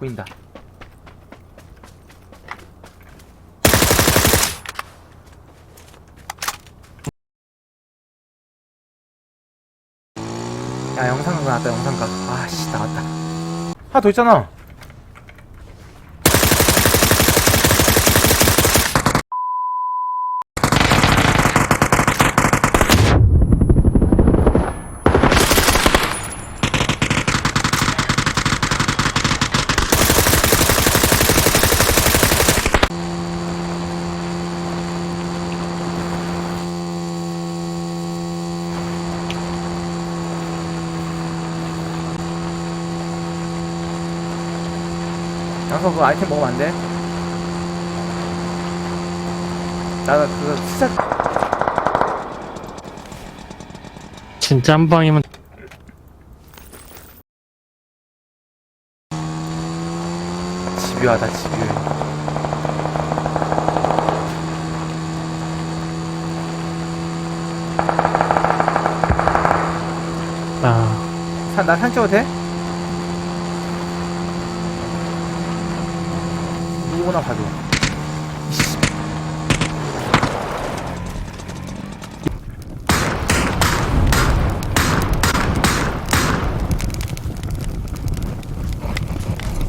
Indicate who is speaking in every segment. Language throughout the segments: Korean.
Speaker 1: 보인다. 야 영상각 나왔다 영상각. 아씨 나왔다. 하나 더 있잖아. 양서 그 아이템 먹으면 안 돼. 나 그거 진짜
Speaker 2: 진짜 한 방이면
Speaker 1: 집요하다 집요해.
Speaker 2: 아
Speaker 1: 산, 나산 찍어도 돼? 봐줘. 이씨.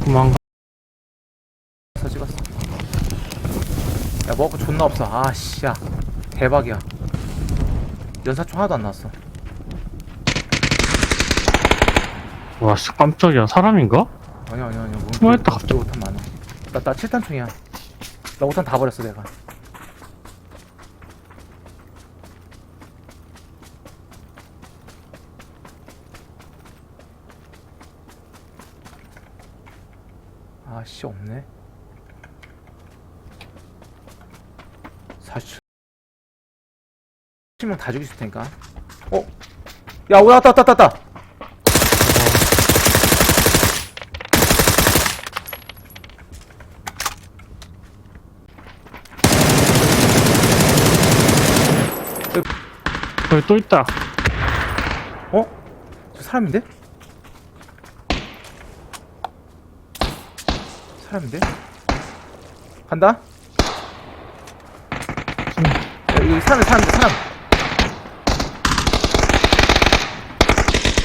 Speaker 2: 도망가
Speaker 1: 서 찍었어. 야, 거 존나 없어. 아, 씨, 야. 대박이야. 연사총 하나도 안 나왔어.
Speaker 2: 와 씨, 깜짝이야 사람인가?
Speaker 1: 아니야, 아니야, 아니야. 뭔
Speaker 2: 숨어있다,
Speaker 1: 갑자기 5탄 많아. 나, 나 7탄 총이야. 나 5탄 다 버렸어, 내가. 아, 씨, 없네. 40. 10명 다 죽일 수 테니까. 어? 야, 오, 왔다, 왔다, 왔다, 왔다!
Speaker 2: 여기 또 있다
Speaker 1: 어? 저 사람인데? 사람인데? 간다? 야, 여기 사람, 사람, 사람.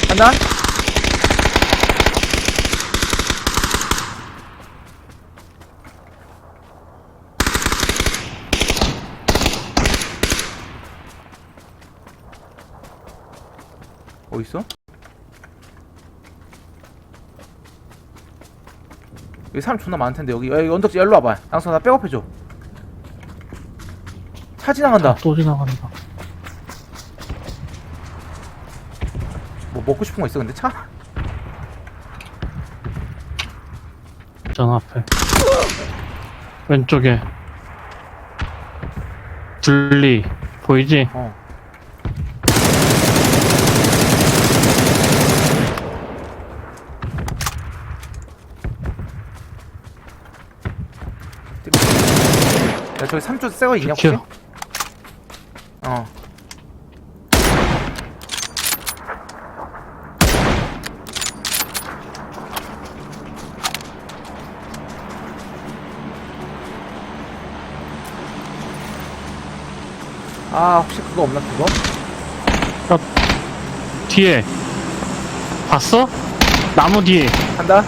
Speaker 1: 간다? 어딨어? 여기 사람 존나 많텐데 여기. 여기 언덕지 일로 와봐. 양서 나 백업해줘. 차 지나간다.
Speaker 2: 또 지나간다.
Speaker 1: 뭐 먹고 싶은 거 있어 근데? 차?
Speaker 2: 전 앞에. 왼쪽에. 둘리. 보이지?
Speaker 1: 어 야 저기 3조 새거 있냐 혹시?
Speaker 2: 비켜.
Speaker 1: 어아 혹시 그거 없나 그거?
Speaker 2: 뒤에 봤어? 나무 뒤에
Speaker 1: 간다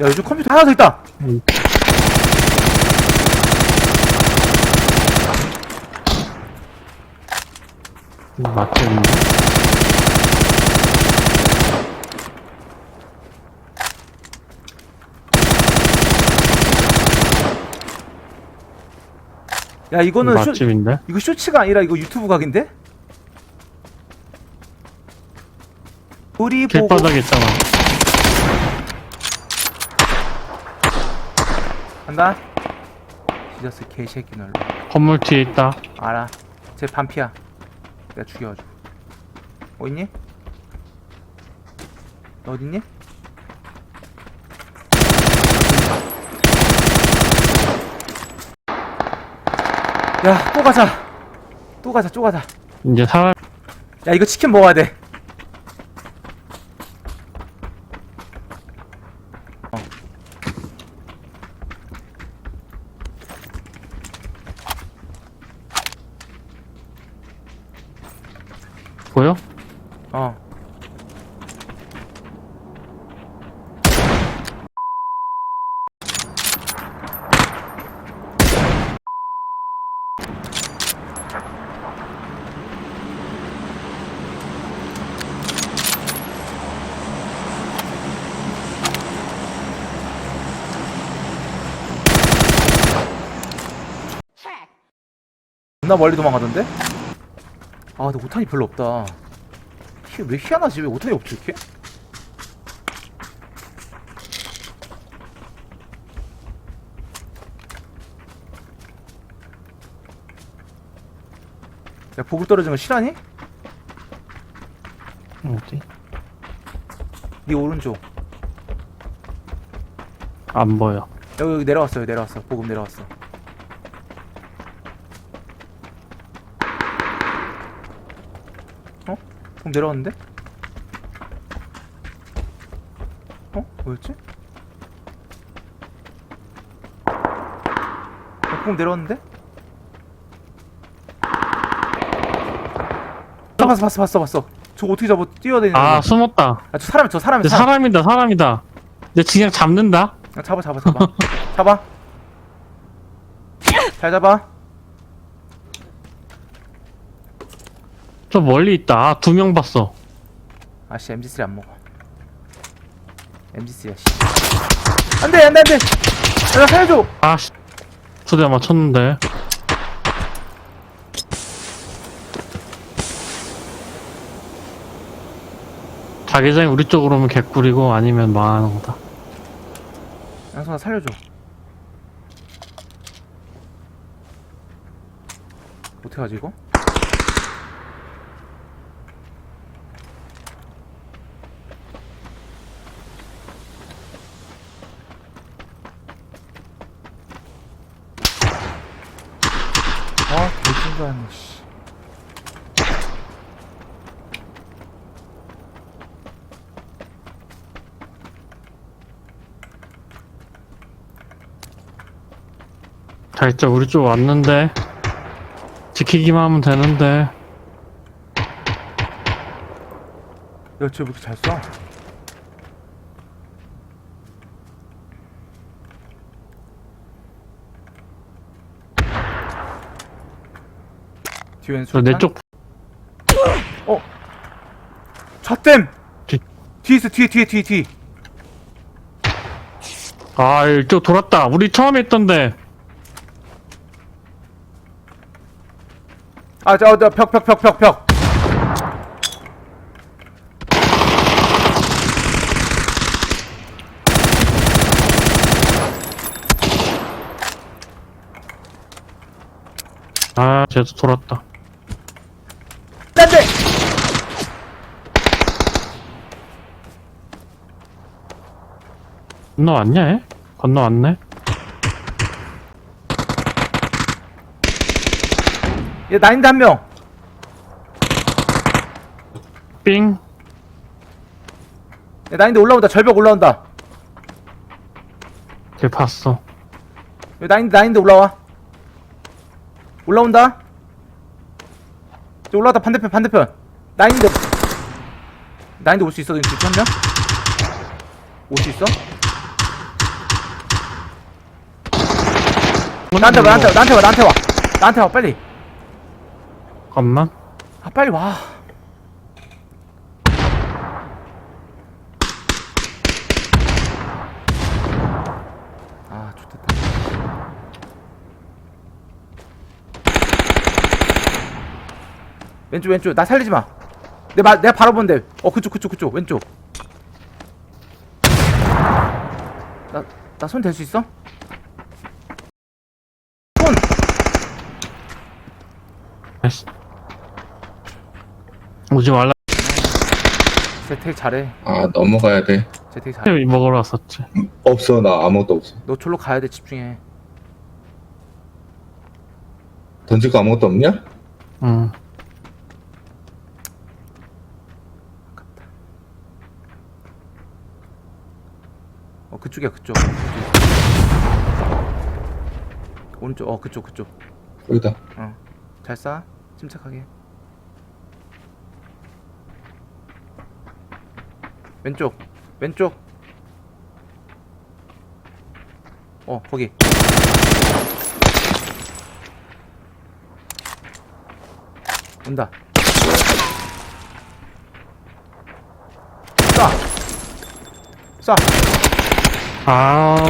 Speaker 1: 야 요즘 컴퓨터 하나 더 있다
Speaker 2: 음. 맛집인데
Speaker 1: 야 이거는 쇼,
Speaker 2: 맛집인데
Speaker 1: 이거 쇼츠가 아니라 이거 유튜브 각인데? 우리 보고
Speaker 2: 길바닥에 있잖아
Speaker 1: 간다 지저스 개새끼 널로
Speaker 2: 건물 뒤에 있다.
Speaker 1: 알아. 쟤 반피야. 내가 죽여가지고. 어딨니? 너 어딨니? 야또 가자. 또 가자 또 가자.
Speaker 2: 이제 사람
Speaker 1: 야 이거 치킨 먹어야 돼 어.
Speaker 2: 보여?
Speaker 1: 어. 존나 멀리 도망가던데? 아 근데 오탄이 별로 없다 희- 왜 희한하지? 왜 오탄이 없지 이렇게? 야 보급 떨어진 거 실하니?
Speaker 2: 어디?
Speaker 1: 네 오른쪽
Speaker 2: 안 보여.
Speaker 1: 여기 여기 내려왔어 여기 내려왔어 보급 내려왔어 어? 그럼 내려왔는데? 어? 뭐였지? 어, 보급 내려왔는데? 아, 봤어 봤어 봤어 봤어 저거 어떻게 잡아 뛰어다니는
Speaker 2: 아
Speaker 1: 거야
Speaker 2: 숨었다.
Speaker 1: 아, 저 사람이 저 사람이
Speaker 2: 근데
Speaker 1: 사람
Speaker 2: 사람이다 사람이다. 내 그냥 잡는다.
Speaker 1: 야, 잡아 잡아 잡아 잡아 잘 잡아
Speaker 2: 저 멀리 있다. 아, 두 명 봤어.
Speaker 1: 아씨 MG3 안 먹어 MG3야 씨 안돼 안돼 안돼 야 살려줘
Speaker 2: 아씨. 두대 맞췄는데. 자기장이 우리 쪽으로 오면 개꿀이고 아니면 망하는 거다.
Speaker 1: 양손아 살려줘 어떻게 하지 이거? 아 개진가네 씨
Speaker 2: 자, 이제 우리 쪽 왔는데. 지키기만 하면 되는데.
Speaker 1: 야, 쟤왜 이렇게 잘 쏴? 뒤에는
Speaker 2: 저내
Speaker 1: 술탄?
Speaker 2: 쪽
Speaker 1: 어! 좌댐!
Speaker 2: 뒤-
Speaker 1: 뒤에 있어, 뒤에, 뒤에, 뒤에, 뒤에.
Speaker 2: 아, 이쪽 돌았다. 우리 처음에 있던데.
Speaker 1: 아, 저, 저, 벽, 벽, 벽, 벽, 벽.
Speaker 2: 아, 쟤도 돌았다. 건너왔냐, 얘? 건너왔네?
Speaker 1: 얘 나인데 한 명.
Speaker 2: 삥.
Speaker 1: 얘 나인데 올라온다. 절벽 올라온다.
Speaker 2: 걔 봤어.
Speaker 1: 얘 나인데, 나인데 올라와. 올라온다. 저 올라왔다. 반대편, 반대편. 나인데. 나인데 올수 있어? 둘중 한 명? 올 수 있어? 나한테 와, 나한테 와, 나한테 와, 나한테 와. 나한테 와, 빨리.
Speaker 2: 잠깐만.
Speaker 1: 아, 빨리 와. 아, 좋겠다. 왼쪽, 왼쪽. 나 살리지 마. 내 말, 내가 바로 본데. 어, 그쪽, 그쪽, 그쪽. 왼쪽. 나, 나 손 댈 수 있어?
Speaker 2: 오지 말라
Speaker 1: 재택 잘해.
Speaker 3: 아 넘어가야 돼.
Speaker 1: 재택 잘해.
Speaker 2: 먹으러 왔었지
Speaker 3: 없어 나 아무것도 없어.
Speaker 1: 너 졸로 가야 돼. 집중해.
Speaker 3: 던질 거 아무것도 없냐?
Speaker 2: 응
Speaker 1: 어 그쪽이야 그쪽. 오른쪽. 어 그쪽 그쪽.
Speaker 3: 여기다. 어.
Speaker 1: 잘 쏴. 침착하게. 왼쪽. 왼쪽. 어, 거기. 온다. 쏴. 쏴.
Speaker 2: 아우